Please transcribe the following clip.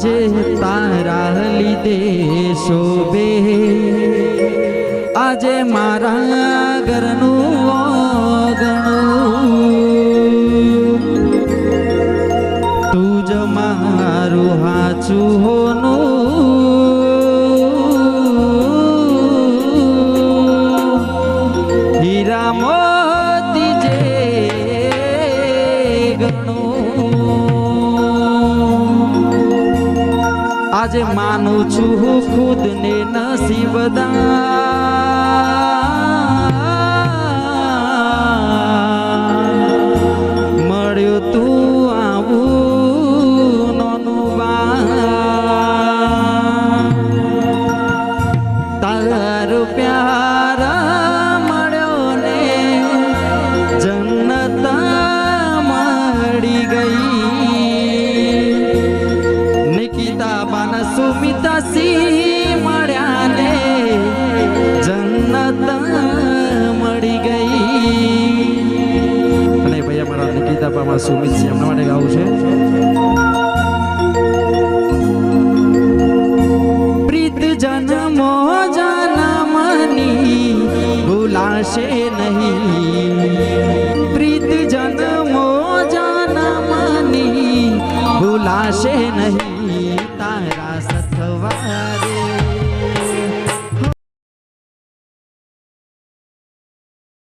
આજે તારા લીધે શોભે આજે મારા ઘરનું ઓગણું તું જ મારું હાચું હોનું આજે માનું છું ખુદ ને નસીબદાર. સી મળ્યા ને જન્નત મળી ગઈ અને ભાઈ અમારા નિકિતા પામા સુમિત છે એમના માટે ગાવું છે. પ્રીત જન્મો જન્મની ભૂલાશે નહીં. પ્રીત જન્મો જન્મની ભૂલાશે નહીં